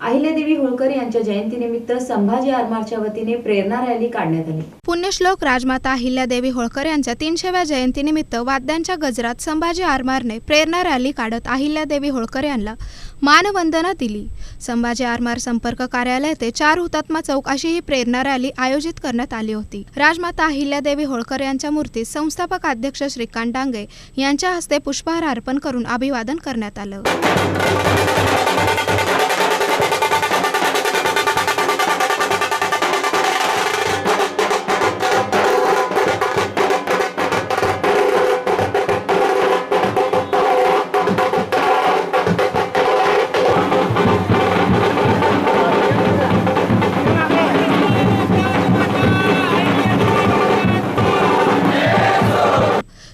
अहिल्यादेवी होळकर यांच्या जयंतीनिमित्त संभाजी आरमारच्या वतीने प्रेरणा रॅली काढण्यात आली. पुण्यश्लोक राजमाता अहिल्यादेवी होळकर यांच्या तीनशेव्या जयंतीनिमित्त वाद्यांच्या गजरात संभाजी आरमारने प्रेरणा रॅली काढत अहिल्यादेवी होळकर यांना मानवंदना दिली. संभाजी आरमार संपर्क कार्यालय ते चार हुतात्मा चौक अशी ही प्रेरणा रॅली आयोजित करण्यात आली होती. राजमाता अहिल्यादेवी होळकर यांच्या मूर्तीत संस्थापक अध्यक्ष श्रीकांत डांगे यांच्या हस्ते पुष्पहार अर्पण करून अभिवादन करण्यात आलं.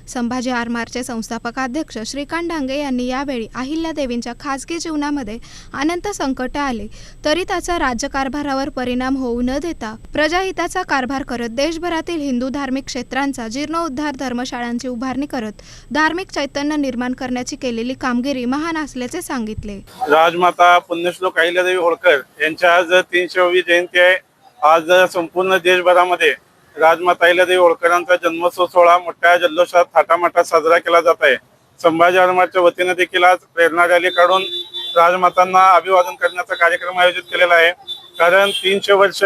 संभाजी आरमारचे संस्थापक अध्यक्ष श्रीकांत डांगे यांनी यावेळी अहिल्यादेवींच्या खासगी जीवनामध्ये अनंत संकट आले. तरी त्याचा राज्यकारभारावर परिणाम होऊ न देता प्रजाहिताचा कारभार करत देशभरातील हिंदू धार्मिक क्षेत्रांचा जीर्णोद्धार धर्मशाळांची उभारणी करत धार्मिक चैतन्य निर्माण करण्याची केलेली कामगिरी महान असल्याचे सांगितले. राजमाता पुण्यश्लोक अहिल्यादेवी होळकर यांच्या आज तीनशेवी जयंती आहे. आज संपूर्ण देशभरामध्ये राजमाता अहिल्यादेवी होळकरांचा जन्मोत्सव सोहळा मोठ्या जल्लोषात थाटामाटात साजरा केला जात आहे. संभाजी आरमारच्या वतीने देखील आज प्रेरणा रॅली काढून राजमातांना अभिवादन करण्याचा कार्यक्रम आयोजित केलेला आहे. कारण तीनशे वर्ष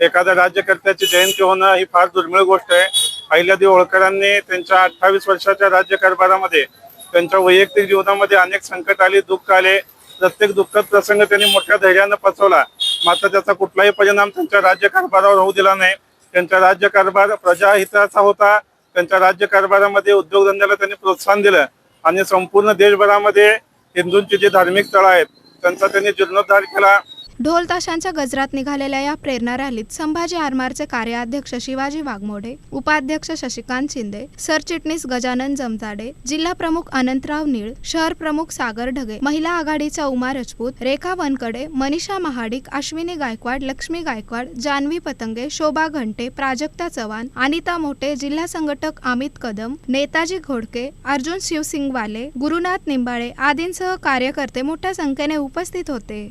एखाद्या राज्यकर्त्याची जयंती होणं ही फार दुर्मिळ गोष्ट आहे. अहिल्यादेवी होळकरांनी त्यांच्या अठ्ठावीस वर्षाच्या राज्यकारभारामध्ये त्यांच्या वैयक्तिक जीवनामध्ये अनेक संकट आली दुःख आले. प्रत्येक दुःखद प्रसंग त्यांनी मोठ्या धैर्यानं पचवला मात्र त्याचा कुठलाही परिणाम त्यांच्या राज्यकारभारावर होऊ दिला नाही. त्यांचा राज्यकारभार प्रजाहिताचा होता. त्यांच्या राज्यकारभारामध्ये उद्योगधंद्याला त्यांनी प्रोत्साहन दिलं. आणि संपूर्ण देशभरामध्ये हिंदूंची जी धार्मिक स्थळं आहेत त्यांचा त्यांनी जीर्णोद्धार केला. ढोल ताशांच्या गजरात निघालेल्या या प्रेरणा रॅलीत संभाजी आरमारचे कार्याध्यक्ष शिवाजी वाघमोडे उपाध्यक्ष शशिकांत शिंदे सरचिटणीस गजानन जमजाडे जिल्हा प्रमुख अनंतराव निळ शहर प्रमुख सागर ढगे महिला आघाडीच्या उमा राजपूत रेखा वनकडे मनीषा महाडिक अश्विनी गायकवाड लक्ष्मी गायकवाड जान्हवी पतंगे शोभा घंटे प्राजक्ता चव्हाण अनिता मोठे जिल्हा संघटक अमित कदम नेताजी घोडके अर्जुन शिवसिंगवाले गुरुनाथ निंबाळे आदींसह कार्यकर्ते मोठ्या संख्येने उपस्थित होते.